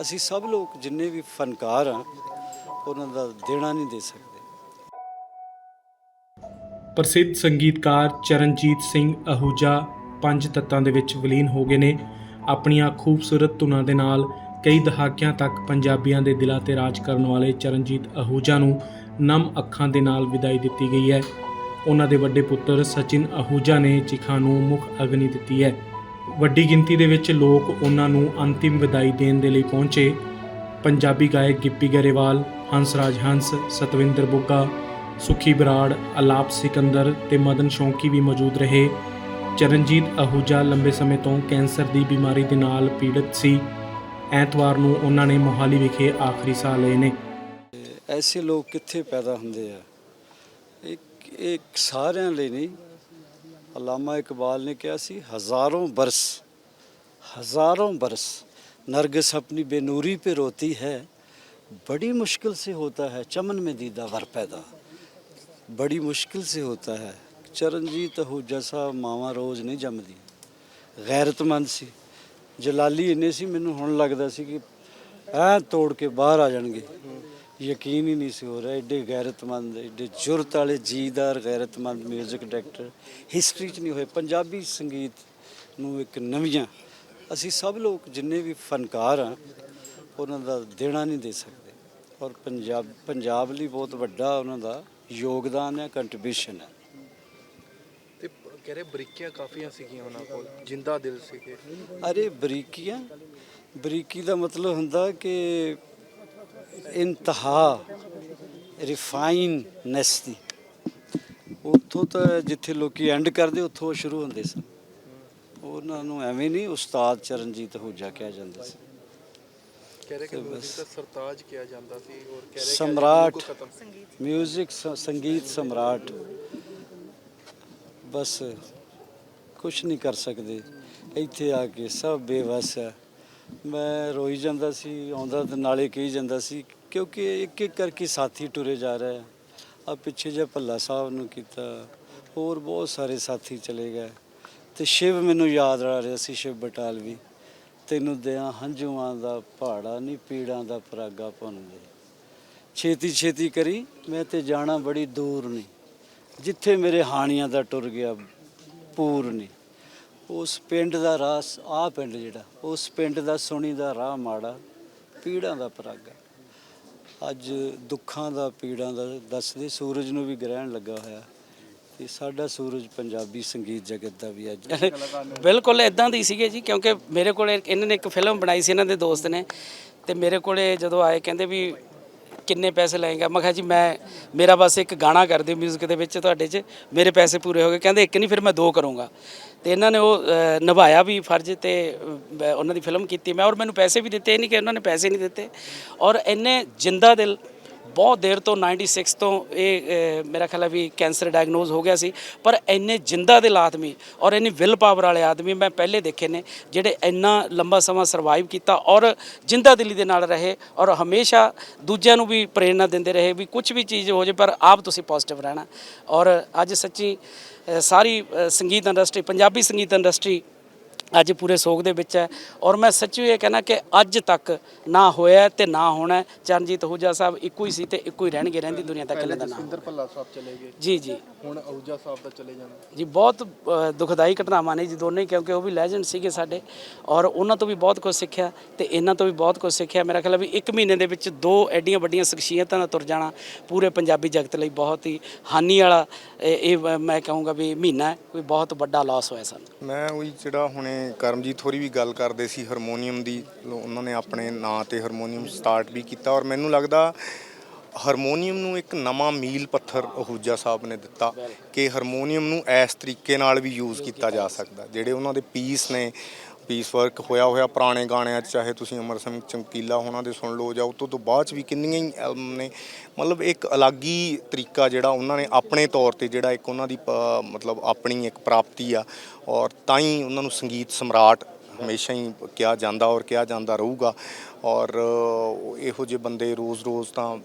ਅਸੀਂ ਸਭ ਲੋਕ ਜਿੰਨੇ ਵੀ ਫਨਕਾਰ ਆ, ਉਹਨਾਂ ਦਾ ਦੇਣਾ ਨਹੀਂ ਦੇ ਸਕਦੇ। ਪ੍ਰਸਿੱਧ ਸੰਗੀਤਕਾਰ ਚਰਨਜੀਤ ਸਿੰਘ ਅਹੂਜਾ ਪੰਜ ਤੱਤਾਂ ਦੇ ਵਿੱਚ ਵਿਲੀਨ ਹੋ ਗਏ ਨੇ। ਆਪਣੀਆਂ ਖੂਬਸੂਰਤ ਧੁਨਾਂ ਦੇ ਨਾਲ ਕਈ ਦਹਾਕਿਆਂ ਤੱਕ ਪੰਜਾਬੀਆਂ ਦੇ ਦਿਲਾਂ ਤੇ ਰਾਜ ਕਰਨ ਵਾਲੇ ਚਰਨਜੀਤ ਅਹੂਜਾ ਨੂੰ ਨਮ ਅੱਖਾਂ ਦੇ ਨਾਲ ਵਿਦਾਈ ਦਿੱਤੀ ਗਈ ਹੈ। ਉਹਨਾਂ ਦੇ ਵੱਡੇ ਪੁੱਤਰ ਸਚਿਨ ਅਹੂਜਾ ਨੇ ਚਿਖਾ ਨੂੰ ਮੁੱਖ ਅਗਨੀ ਦਿੱਤੀ ਹੈ। ਵੱਡੀ ਗਿਣਤੀ ਦੇ ਵਿੱਚ ਲੋਕ ਉਹਨਾਂ ਨੂੰ ਅੰਤਿਮ ਵਿਦਾਈ ਦੇਣ ਦੇ ਲਈ ਪਹੁੰਚੇ। ਪੰਜਾਬੀ ਗਾਇਕ ਗਿੱਪੀ ਗਰੇਵਾਲ ਹੰਸਰਾਜ ਹੰਸ, ਸਤਵਿੰਦਰ ਬੁੱਗਾ, ਸੁਖੀ ਬਰਾੜ, ਅਲਾਪ ਸਿਕੰਦਰ ਤੇ ਮਦਨ ਸ਼ੌਂਕੀ ਵੀ ਮੌਜੂਦ ਰਹੇ। ਚਰਨਜੀਤ ਅਹੂਜਾ ਲੰਬੇ ਸਮੇਂ ਤੋਂ ਕੈਂਸਰ ਦੀ ਬਿਮਾਰੀ ਦੇ ਨਾਲ ਪੀੜਤ ਸੀ। ਐਤਵਾਰ ਨੂੰ ਉਹਨਾਂ ਨੇ ਮੋਹਾਲੀ ਵਿਖੇ ਆਖਰੀ ਸਾਹ ਲਏ ਨੇ। ਐਸੇ ਲੋਕ ਕਿੱਥੇ ਪੈਦਾ ਹੁੰਦੇ ਆ? ਇੱਕ ਇੱਕ ਸਾਰਿਆਂ ਲਈ ਨਹੀਂ ਅਲਾਮਾ ਇਕਬਾਲ ਨੇ ਕਿਹਾ ਸੀ, ਹਜ਼ਾਰੋਂ ਬਰਸ हजारों ਬਰਸ नरगिस ਆਪਣੀ ਬੇਨੂਰੀ पे ਰੋਤੀ ਹੈ, ਬੜੀ ਮੁਸ਼ਕਿਲ ਸੇ होता ਹੈ, ਚਮਨ में दीदा ਵਰ ਪੈਦਾ। ਬੜੀ ਮੁਸ਼ਕਿਲ ਸੇ होता ਹੈ, ਚਰਨਜੀਤ ਹੂਜਾ ਸਾਹਿਬ ਮਾਵਾ ਰੋਜ਼ ਨਹੀਂ ਜੰਮਦੀ। ਗੈਰਤਮੰਦ ਸੀ, ਜਲਾਲੀ ਇੰਨੇ ਸੀ, ਮੈਨੂੰ ਹੁਣ ਲੱਗਦਾ ਸੀ ਕਿ ਐ ਤੋੜ ਕੇ ਬਾਹਰ ਆ ਜਾਣਗੇ। ਯਕੀਨ ਹੀ ਨਹੀਂ ਸੀ ਹੋ ਰਿਹਾ ਐਡੇ ਗੈਰਤਮੰਦ ਐਡੇ ਜੁਰਤ ਵਾਲੇ ਜੀਦਾਰ ਗੈਰਤਮੰਦ 뮤직 ਡਾਇਰੈਕਟਰ ਹਿਸਟਰੀ 'ਚ ਨਹੀਂ ਹੋਏ। ਪੰਜਾਬੀ ਸੰਗੀਤ ਨੂੰ ਇੱਕ ਨਵੀਆਂ ਅਸੀਂ ਸਭ ਲੋਕ ਜਿੰਨੇ ਵੀ ਫਨਕਾਰ ਆ ਉਹਨਾਂ ਦਾ ਦੇਣਾ ਨਹੀਂ ਦੇ ਸਕਦੇ। ਔਰ ਪੰਜਾਬ ਪੰਜਾਬ ਲਈ ਬਹੁਤ ਵੱਡਾ ਉਹਨਾਂ ਦਾ ਯੋਗਦਾਨ ਹੈ ਕੰਟਰੀਬਿਊਸ਼ਨ ਹੈ। ਤੇ ਕਹਿ ਰਹੇ ਬਰੀਕੀਆਂ ਕਾਫੀਆਂ ਸੀਗੀਆਂ ਉਹਨਾਂ ਕੋਲ ਜਿੰਦਾ ਦਿਲ ਸੀਗੇ। ਅਰੇ ਬਰੀਕੀਆਂ? ਬਰੀਕੀ ਦਾ ਮਤਲਬ ਹੁੰਦਾ ਕਿ ਇੰਤਹਾ ਰਿਫਾਈਨਨੈਸ ਦੀ ਉੱਥੋਂ ਤਾਂ ਜਿੱਥੇ ਲੋਕੀ ਐਂਡ ਕਰਦੇ ਉੱਥੋਂ ਸ਼ੁਰੂ ਹੁੰਦੇ ਸਨ। ਉਹਨਾਂ ਨੂੰ ਐਵੇਂ ਨਹੀਂ ਉਸਤਾਦ ਚਰਨਜੀਤ ਹੋਜਾ ਕਿਹਾ ਜਾਂਦਾ ਸੀ। ਕਹਿ ਰਹੇ ਕਿ ਮਿਊਜ਼ਿਕ ਸਰਤਾਜ ਕਿਹਾ ਜਾਂਦਾ ਸੀ ਔਰ ਕਹਿ ਰਹੇ ਕਿ ਸਮਰਾਟ ਮਿਊਜ਼ਿਕ ਸੰਗੀਤ ਸਮਰਾਟ। ਬਸ ਕੁਝ ਨਹੀਂ ਕਰ ਸਕਦੇ। ਇੱਥੇ ਆ ਕੇ ਸਭ ਬੇਵਸ ਹੈ। ਮੈਂ ਰੋਈ ਜਾਂਦਾ ਸੀ, ਆਉਂਦਾ ਤੇ ਨਾਲੇ ਕਹੀ ਜਾਂਦਾ ਸੀ, ਕਿਉਂਕਿ ਇੱਕ ਇੱਕ ਕਰਕੇ ਸਾਥੀ ਟੁਰੇ ਜਾ ਰਹੇ ਆ। ਪਿੱਛੇ ਜੇ ਭੱਲਾ ਸਾਹਿਬ ਨੂੰ ਕੀਤਾ, ਹੋਰ ਬਹੁਤ ਸਾਰੇ ਸਾਥੀ ਚਲੇ ਗਏ। ਤੇ ਸ਼ਿਵ ਮੈਨੂੰ ਯਾਦ ਆ ਰਿਹਾ ਸੀ, ਸ਼ਿਵ ਬਟਾਲਵੀ। ਤੈਨੂੰ ਦਿਆਂ ਹੰਝੂਆਂ ਦਾ ਪਹਾੜਾ ਨਹੀਂ ਪੀੜਾਂ ਦਾ ਪਰਾਗਾ ਭੁੰਨਦੇ ਛੇਤੀ ਛੇਤੀ ਕਰੀ, ਮੈਂ ਤੇ ਜਾਣਾ ਬੜੀ ਦੂਰ ਨਹੀਂ ਜਿੱਥੇ ਮੇਰੇ ਹਾਣੀਆਂ ਦਾ ਟੁਰ ਗਿਆ, ਪੂਰ ਨਹੀਂ ਉਸ ਪਿੰਡ ਦਾ ਰਾਸ ਆ ਪਿੰਡ ਜਿਹੜਾ, ਉਸ ਪਿੰਡ ਦਾ ਸੁਣੀ ਦਾ ਰਾਹ ਮਾੜਾ, ਪੀੜਾਂ ਦਾ ਪਰਾਗਾ ਅੱਜ ਦੁੱਖਾਂ ਦਾ, ਪੀੜਾਂ ਦਾ ਦੱਸਦੇ, ਸੂਰਜ ਨੂੰ ਵੀ ਗ੍ਰਹਿਣ ਲੱਗਾ ਹੋਇਆ। ਤੇ ਸਾਡਾ ਸੂਰਜ ਪੰਜਾਬੀ ਸੰਗੀਤ ਜਗਤ ਦਾ ਵੀ ਅੱਜ। ਬਿਲਕੁਲ ਇਦਾਂ ਦੀ ਸੀਗੇ ਜੀ, ਕਿਉਂਕਿ ਮੇਰੇ ਕੋਲ ਇਹਨਾਂ ਨੇ ਇੱਕ ਫਿਲਮ ਬਣਾਈ ਸੀ, ਇਹਨਾਂ ਦੇ ਦੋਸਤ ਨੇ। ਤੇ ਮੇਰੇ ਕੋਲੇ ਜਦੋਂ ਆਏ, ਕਹਿੰਦੇ ਵੀ ਕਿੰਨੇ ਪੈਸੇ ਲਏਗਾ? ਮੈਂ ਕਿਹਾ ਜੀ, ਮੈਂ, ਮੇਰਾ ਬਸ ਇੱਕ ਗਾਣਾ ਕਰ ਦਿਓ 뮤직 ਦੇ ਵਿੱਚ ਤੁਹਾਡੇ 'ਚ। ਮੇਰੇ ਪੈਸੇ ਪੂਰੇ ਹੋ ਗਏ। ਕਹਿੰਦੇ ਇੱਕ ਨਹੀਂ, ਫਿਰ ਮੈਂ ਦੋ ਕਰੂੰਗਾ। ਤੇ ਇਹਨਾਂ ਨੇ ਉਹ ਨਿਭਾਇਆ ਵੀ ਫਰਜ਼ ਤੇ ਉਹਨਾਂ ਦੀ ਫਿਲਮ ਕੀਤੀ। ਮੈਂ, ਔਰ ਮੈਨੂੰ ਪੈਸੇ ਵੀ ਦਿੱਤੇ। ਇਹ ਨਹੀਂ ਕਿ ਉਹਨਾਂ ਨੇ ਪੈਸੇ ਨਹੀਂ ਦਿੱਤੇ। ਔਰ ਇੰਨੇ ਜਿੰਦਾ ਦਿਲ ਬਹੁਤ ਦੇਰ ਤੋਂ 96 ਤੋਂ ਇਹ ਮੇਰਾ ਖਿਆਲ ਹੈ ਵੀ ਕੈਂਸਰ ਡਾਇਗਨੋਜ਼ ਹੋ ਗਿਆ ਸੀ, ਪਰ ਇੰਨੇ ਜਿੰਦਾ ਦਿਲ ਆਦਮੀ ਔਰ ਇੰਨੀ ਵਿਲ ਪਾਵਰ ਵਾਲੇ ਆਦਮੀ ਮੈਂ ਪਹਿਲੇ ਦੇਖੇ ਨੇ ਜਿਹੜੇ ਇੰਨਾ ਲੰਬਾ ਸਮਾਂ ਸਰਵਾਈਵ ਕੀਤਾ ਔਰ ਜਿੰਦਾ ਦਿਲੀ ਦੇ ਨਾਲ ਰਹੇ ਔਰ ਹਮੇਸ਼ਾ ਦੂਜਿਆਂ ਨੂੰ ਵੀ ਪ੍ਰੇਰਣਾ ਦਿੰਦੇ ਰਹੇ ਵੀ ਕੁਝ ਵੀ ਚੀਜ਼ ਹੋ ਜੇ, ਪਰ ਆਪ ਤੁਸੀਂ ਪੋਜ਼ਿਟਿਵ ਰਹਿਣਾ। ਔਰ ਅੱਜ ਸੱਚੀ ਸਾਰੀ ਸੰਗੀਤ ਇੰਡਸਟਰੀ ਪੰਜਾਬੀ ਸੰਗੀਤ ਇੰਡਸਟਰੀ ਅੱਜ ਪੂਰੇ ਸੋਗ ਦੇ ਵਿੱਚ ਹੈ। ਔਰ ਮੈਂ ਸੱਚੀ ਇਹ ਕਹਿਣਾ ਕਿ ਅੱਜ ਤੱਕ ਨਾ ਹੋਇਆ ਤੇ ਨਾ ਹੋਣਾ। ਚਰਨਜੀਤ ਹੂਜਾ ਸਾਹਿਬ ਇੱਕੋ ਹੀ ਸੀ ਤੇ ਇੱਕੋ ਹੀ ਰਹਿਣਗੇ ਰਹਿੰਦੀ ਦੁਨੀਆ ਤੱਕ ਇਹਨਾਂ ਦਾ ਨਾਮ। ਸੁੰਦਰ ਭੱਲਾ ਸਾਹਿਬ ਚਲੇ ਗਏ। ਜੀ ਜੀ। ਹੁਣ ਅਹੂਜਾ ਸਾਹਿਬ ਦਾ ਚਲੇ ਜਾਣਾ ਜੀ ਬਹੁਤ ਅ, ਦੁਖਦਾਈ ਘਟਨਾਵਾਂ ਨੇ ਜੀ ਦੋਨੇ ਕਿਉਂਕਿ ਉਹ ਵੀ ਲੈਜੈਂਡ ਸੀਗੇ ਸਾਡੇ। ਔਰ ਉਹਨਾਂ ਤੋਂ ਵੀ ਬਹੁਤ ਕੁਝ ਸਿੱਖਿਆ ਤੇ ਇਹਨਾਂ ਤੋਂ ਵੀ ਬਹੁਤ ਕੁਝ ਸਿੱਖਿਆ। ਮੇਰਾ ਖਿਆਲ ਹੈ ਵੀ ਇੱਕ ਮਹੀਨੇ ਦੇ ਵਿੱਚ ਦੋ ਐਡੀਆਂ ਵੱਡੀਆਂ ਸ਼ਖਸੀਅਤਾਂ ਦਾ ਤੁਰ ਜਾਣਾ ਪੂਰੇ ਪੰਜਾਬੀ ਜਗਤ ਲਈ ਬਹੁਤ ਹੀ ਹਾਨੀ ਵਾਲਾ ਇਹ ਇਹ ਮੈਂ ਕਹੂੰਗਾ ਵੀ ਮਹੀਨਾ ਹੈ। ਕੋਈ ਬਹੁਤ ਵੱਡਾ ਲਾਸ ਹੋਇਆ ਸਾਨੂੰ। ਮੈਂ ਉਹੀ ਜਿਹੜਾ ਹੁਣੇ ਕਰਮਜੀਤ ਹੋਰੀ ਵੀ ਗੱਲ ਕਰਦੇ ਸੀ ਹਾਰਮੋਨੀਅਮ ਦੀ ਉਹਨਾਂ ਨੇ ਆਪਣੇ ਨਾਂ ਤੇ ਹਾਰਮੋਨੀਅਮ ਸਟਾਰਟ ਵੀ ਕੀਤਾ ਔਰ ਮੈਨੂੰ ਲੱਗਦਾ ਹਾਰਮੋਨੀਅਮ ਨੂੰ ਇੱਕ ਨਵਾਂ ਮੀਲ ਪੱਥਰ ਅਹੂਜਾ ਸਾਹਿਬ ਨੇ ਦਿੱਤਾ ਕਿ ਹਾਰਮੋਨੀਅਮ ਨੂੰ ਇਸ ਤਰੀਕੇ ਨਾਲ ਵੀ ਯੂਜ਼ ਕੀਤਾ ਜਾ ਸਕਦਾ, ਜਿਹੜੇ ਉਹਨਾਂ ਦੇ ਪੀਸ ਨੇ ਪੀਸ ਵਰਕ ਹੋਇਆ ਹੋਇਆ ਪੁਰਾਣੇ ਗਾਣਿਆਂ 'ਚ, ਚਾਹੇ ਤੁਸੀਂ ਅਮਰ ਸਿੰਘ ਚਮਕੀਲਾ ਉਹਨਾਂ ਦੇ ਸੁਣ ਲਓ ਜਾਂ ਉਸ ਤੋਂ ਬਾਅਦ 'ਚ ਵੀ ਕਿੰਨੀਆਂ ਹੀ ਐਲਬਮ ਨੇ। ਮਤਲਬ ਇੱਕ ਅਲੱਗ ਹੀ ਤਰੀਕਾ ਜਿਹੜਾ ਉਹਨਾਂ ਨੇ ਆਪਣੇ ਤੌਰ ਤੇ ਜਿਹੜਾ ਇੱਕ ਉਹਨਾਂ ਦੀ ਪ- ਮਤਲਬ ਆਪਣੀ ਇੱਕ ਪ੍ਰਾਪਤੀ ਆ ਔਰ ਤਾਂ ਹੀ ਉਹਨਾਂ ਨੂੰ ਸੰਗੀਤ ਸਮਰਾਟ ਹਮੇਸ਼ਾ ਹੀ ਕਿਹਾ ਜਾਂਦਾ ਔਰ ਕਿਹਾ ਜਾਂਦਾ ਰਹੂਗਾ। ਔਰ ਇਹੋ ਜਿਹੇ ਬੰਦੇ ਰੋਜ਼-ਰੋਜ਼ ਤਾਂ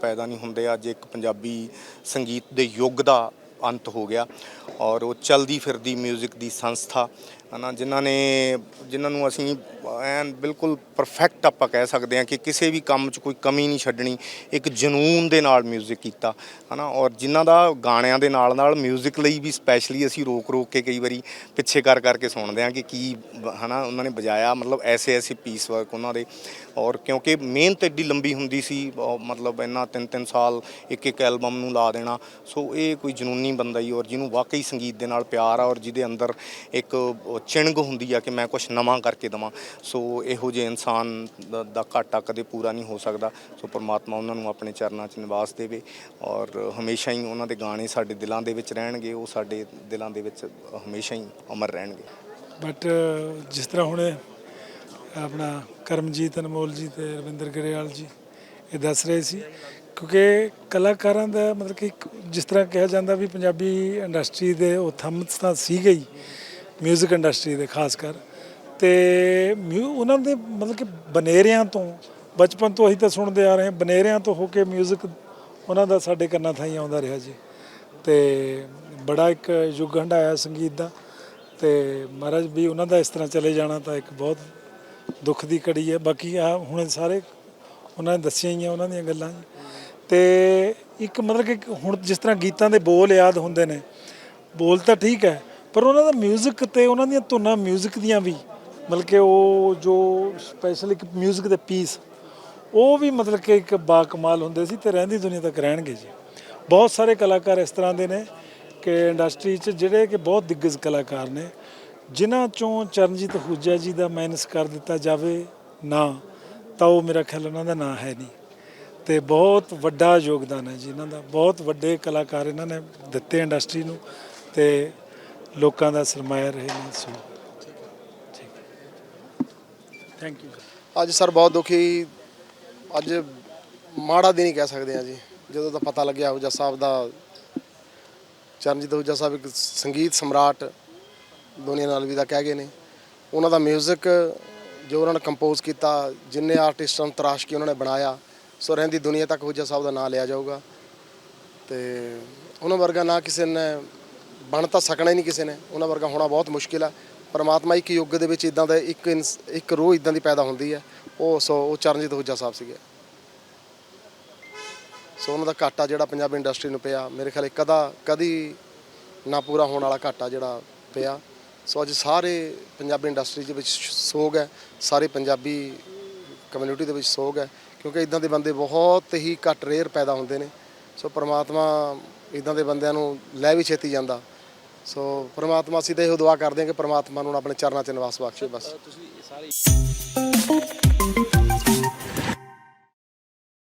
ਪੈਦਾ ਨਹੀਂ ਹੁੰਦੇ। ਅੱਜ ਇੱਕ ਪੰਜਾਬੀ ਸੰਗੀਤ ਦੇ ਯੁੱਗ ਦਾ ਅੰਤ ਹੋ ਗਿਆ ਔਰ ਉਹ ਚਲਦੀ ਫਿਰਦੀ 뮤직 ਦੀ ਸੰਸਥਾ ਹਨਾ ਜਿਨ੍ਹਾਂ ਨੇ ਜਿਨ੍ਹਾਂ ਨੂੰ ਅਸੀਂ ਐਨ ਬਿਲਕੁਲ ਪਰਫੈਕਟ ਆਪਾਂ ਕਹਿ ਸਕਦੇ ਹਾਂ ਕਿ ਕਿਸੇ ਵੀ ਕੰਮ 'ਚ ਕੋਈ ਕਮੀ ਨਹੀਂ ਛੱਡਣੀ ਇੱਕ ਜਨੂਨ ਦੇ ਨਾਲ 뮤직 ਕੀਤਾ ਹਨਾ ਔਰ ਜਿਨ੍ਹਾਂ ਦਾ ਗਾਣਿਆਂ ਦੇ ਨਾਲ ਨਾਲ 뮤직 ਲਈ ਵੀ ਸਪੈਸ਼ਲੀ ਅਸੀਂ ਰੋਕ ਰੋਕ ਕੇ ਕਈ ਵਾਰੀ ਪਿੱਛੇ ਕਰ ਕਰਕੇ ਸੁਣਦੇ ਹਾਂ ਕਿ ਕੀ ਬ- ਹਨਾ ਉਹਨਾਂ ਨੇ ਵਜਾਇਆ ਮਤਲਬ ਐਸੇ ਐਸੇ ਪੀਸ ਵਰਕ ਉਹਨਾਂ ਦੇ ਔਰ ਕਿਉਂਕਿ ਮਿਹਨਤ ਐਡੀ ਲੰਬੀ ਹੁੰਦੀ ਸੀ ਉਹ ਮਤਲਬ ਇੰਨਾ ਤਿੰਨ ਤਿੰਨ ਸਾਲ ਇੱਕ ਇੱਕ ਐਲਬਮ ਨੂੰ ਲਾ ਦੇਣਾ ਸੋ ਇਹ ਕੋਈ ਜਨੂਨੀ ਬੰਦਾ ਹੀ ਔਰ ਜਿਹਨੂੰ ਵਾਕਈ ਸੰਗੀਤ ਦੇ ਨਾਲ ਪਿਆਰ ਆ ਔਰ ਜਿਹਦੇ ਅੰਦਰ ਇੱਕ ਉਹ ਚਿਣਗ ਹੁੰਦੀ ਆ ਕਿ ਮੈਂ ਕੁਝ ਨਵਾਂ ਕਰਕੇ ਦਵਾਂ। ਸੋ ਇਹੋ ਜਿਹੇ ਇਨਸਾਨ ਦਾ- ਦਾ ਘਾਟਾ ਕਦੇ ਪੂਰਾ ਨਹੀਂ ਹੋ ਸਕਦਾ। ਸੋ ਪਰਮਾਤਮਾ ਉਹਨਾਂ ਨੂੰ ਆਪਣੇ ਚਰਨਾਂ 'ਚ ਨਿਵਾਸ ਦੇਵੇ ਔਰ ਹਮੇਸ਼ਾ ਹੀ ਉਹਨਾਂ ਦੇ ਗਾਣੇ ਸਾਡੇ ਦਿਲਾਂ ਦੇ ਵਿੱਚ ਰਹਿਣਗੇ। ਉਹ ਸਾਡੇ ਦਿਲਾਂ ਦੇ ਵਿੱਚ ਹਮੇਸ਼ਾ ਹੀ ਅਮਰ ਰਹਿਣਗੇ। ਬਟ ਜਿਸ ਤਰ੍ਹਾਂ ਹੁਣ ਆਪਣਾ ਕਰਮਜੀਤ ਅਨਮੋਲ ਜੀ ਤੇ ਰਵਿੰਦਰ ਗਰੇਵਾਲ ਜੀ ਇਹ ਦੱਸ ਰਹੇ ਸੀ, ਕਿਉਂਕਿ ਕਲਾਕਾਰਾਂ ਦਾ ਮਤਲਬ ਕਿ ਇੱਕ ਜਿਸ ਤਰ੍ਹਾਂ ਕਿਹਾ ਜਾਂਦਾ ਵੀ ਪੰਜਾਬੀ ਇੰਡਸਟਰੀ ਦੇ ਉਹ ਥੰਮ ਤਾਂ ਸੀ ਗਈ 뮤직 ਇੰਡਸਟਰੀ ਦੇ ਖਾਸ ਕਰ ਤੇ ਮਿਊ- ਉਹਨਾਂ ਦੇ ਮਤਲਬ ਕਿ ਬਨੇਰਿਆਂ ਤੋਂ ਬਚਪਨ ਤੋਂ ਅਸੀਂ ਤਾਂ ਸੁਣਦੇ ਆ ਰਹੇ ਹਾਂ ਬਨੇਰਿਆਂ ਤੋਂ ਹੋ ਕੇ 뮤직 ਉਹਨਾਂ ਦਾ ਸਾਡੇ ਕੰਨਾਂ ਥਾਈ ਆਉਂਦਾ ਰਿਹਾ ਜੀ ਤੇ ਬੜਾ ਇੱਕ ਯੁੱਗ ਹੰਡਾਇਆ ਸੰਗੀਤ ਦਾ ਤੇ ਮਹਾਰਾਜ ਵੀ ਉਹਨਾਂ ਦਾ ਇਸ ਤਰ੍ਹਾਂ ਚਲੇ ਜਾਣਾ ਤਾਂ ਇੱਕ ਬਹੁਤ ਦੁੱਖ ਦੀ ਕੜੀ ਹੈ ਬਾਕੀ ਆ ਹੁਣ ਸਾਰੇ ਉਹਨਾਂ ਨੇ ਦੱਸੀਆਂ ਹੀ ਆ ਉਹਨਾਂ ਦੀਆਂ ਗੱਲਾਂ ਤੇ ਇੱਕ ਮਤਲਬ ਕਿ ਹੁਣ ਜਿਸ ਤਰ੍ਹਾਂ ਗੀਤਾਂ ਦੇ ਬੋਲ ਯਾਦ ਹੁੰਦੇ ਨੇ ਬੋਲ ਤਾਂ ਠੀਕ ਹੈ ਪਰ ਉਹਨਾਂ ਦਾ 뮤직 ਤੇ ਉਹਨਾਂ ਦੀਆਂ ਧੁਨਾਂ 뮤직 ਦੀਆਂ ਵੀ ਮਤਲਬ ਕਿ ਉਹ ਜੋ ਸਪੈਸ਼ਲ ਇੱਕ 뮤직 ਦੇ ਪੀਸ ਉਹ ਵੀ ਮਤਲਬ ਕਿ ਇੱਕ ਬਾ ਕਮਾਲ ਹੁੰਦੇ ਸੀ ਤੇ ਰਹਿੰਦੀ ਦੁਨੀਆ ਤੱਕ ਰਹਿਣਗੇ ਜੀ ਬਹੁਤ ਸਾਰੇ ਕਲਾਕਾਰ ਇਸ ਤਰ੍ਹਾਂ ਦੇ ਨੇ ਕਿ ਇੰਡਸਟਰੀ 'ਚ ਜਿਹੜੇ ਕਿ ਬਹੁਤ ਦਿੱਗਜ ਕਲਾਕਾਰ ਨੇ ਜਿਨ੍ਹਾਂ ਚੋਂ ਚਰਨਜੀਤ ਹੂਜਾ ਜੀ ਦਾ ਮਾਈਨਸ ਕਰ ਦਿੱਤਾ ਜਾਵੇ ਨਾ ਤਾਂ ਉਹ ਮੇਰਾ ਖਿਆਲ ਉਹਨਾਂ ਦਾ ਨਾਂ ਹੈ ਨਹੀਂ ਤੇ ਬਹੁਤ ਵੱਡਾ ਯੋਗਦਾਨ ਹੈ ਜੀ ਇਹਨਾਂ ਦਾ ਬਹੁਤ ਵੱਡੇ ਕਲਾਕਾਰ ਇਹਨਾਂ ਨੇ ਦਿੱਤੇ ਇੰਡਸਟਰੀ ਨੂੰ ਤੇ ਲੋਕਾਂ ਦਾ ਸਰਮਾਇਆ ਰਹੇ ਨੇ ਸੋ ਥੈਂਕ ਯੂ ਅੱਜ ਸਰ ਬਹੁਤ ਦੁਖੀ, ਅੱਜ ਮਾੜਾ ਦਿਨ ਹੀ ਕਹਿ ਸਕਦੇ ਆ ਜੀ। ਜਦੋਂ ਦਾ ਪਤਾ ਲੱਗਿਆ ਹੁਜਾ ਸਾਹਿਬ ਦਾ, ਚਰਨਜੀਤ ਹੁਜਾ ਸਾਹਿਬ ਇੱਕ ਸੰਗੀਤ ਸਮਰਾਟ ਦੁਨੀਆ ਨਾਲ ਵੀ ਦਾ ਕਹਿ ਗਏ ਨੇ। ਉਹਨਾਂ ਦਾ 뮤직 ਜੋ ਉਹਨਾਂ ਨੇ ਕੰਪੋਜ਼ ਕੀਤਾ, ਜਿੰਨੇ ਆਰਟਿਸਟਾਂ ਨੂੰ ਤਰਾਸ਼ ਕੇ ਉਹਨਾਂ ਨੇ ਬਣਾਇਆ, ਸੋ ਰਹਿੰਦੀ ਦੁਨੀਆ ਤੱਕ ਹੁਜਾ ਸਾਹਿਬ ਦਾ ਨਾਮ ਲਿਆ ਜਾਊਗਾ। ਤੇ ਉਹਨਾਂ ਵਰਗਾ ਨਾ ਕਿਸੇ ਨੇ ਬਣ ਤਾਂ ਸਕਣਾ ਹੀ ਨਹੀਂ ਕਿਸੇ ਨੇ। ਉਹਨਾਂ ਵਰਗਾ ਹੋਣਾ ਬਹੁਤ ਮੁਸ਼ਕਿਲ ਹੈ ਪਰਮਾਤਮਾ ਇੱਕ ਯੁੱਗ ਦੇ ਵਿੱਚ ਇਦਾਂ ਦਾ ਇੱਕ ਇਨਸ- ਇੱਕ ਰੋਹ ਇਦਾਂ ਦੀ ਪੈਦਾ ਹੁੰਦੀ ਹੈ। ਉਹ ਸੋ, ਉਹ ਚਰਨਜੀਤ ਹੁੱਜਾ ਸਾਹਿਬ ਸੀਗੇ। ਸੋ ਉਹਨਾਂ ਦਾ ਘਾਟਾ ਜਿਹੜਾ ਪੰਜਾਬੀ ਇੰਡਸਟਰੀ ਨੂੰ ਪਿਆ। ਮੇਰੇ ਖਿਆਲ ਕਦਾ ਕਦੀ ਨਾ ਪੂਰਾ ਹੋਣ ਵਾਲਾ ਘਾਟਾ ਜਿਹੜਾ ਪਿਆ। ਸੋ ਅੱਜ ਸਾਰੇ ਪੰਜਾਬੀ ਇੰਡਸਟਰੀ ਦੇ ਵਿੱਚ ਸੋਗ ਹੈ। ਸਾਰੇ ਪੰਜਾਬੀ ਕਮਿਊਨਿਟੀ ਦੇ ਵਿੱਚ ਸੋਗ ਹੈ। ਕਿਉਂਕਿ ਇਦਾਂ ਦੇ ਬੰਦੇ ਬਹੁਤ ਹੀ ਘੱਟ ਰੇਅਰ ਪੈਦਾ ਹੁੰਦੇ ਨੇ। ਸੋ ਪ੍ਰਮਾਤਮਾ ਇਦਾਂ ਦੇ ਬੰਦਿਆਂ ਨੂੰ ਲੈ ਵੀ ਛੇਤੀ ਜਾਂਦਾ। ਸੋ ਪ੍ਰਮਾਤਮਾ ਅਸੀਂ ਤਾਂ ਇਹੋ ਦੁਆ ਕਰਦੇ ਹਾਂ ਕਿ ਪ੍ਰਮਾਤਮਾ ਨੂੰ ਆਪਣੇ ਚਰਨਾਂ 'ਚ ਨਿਵਾਸ ਬਖਸ਼ੇ ਬਸ।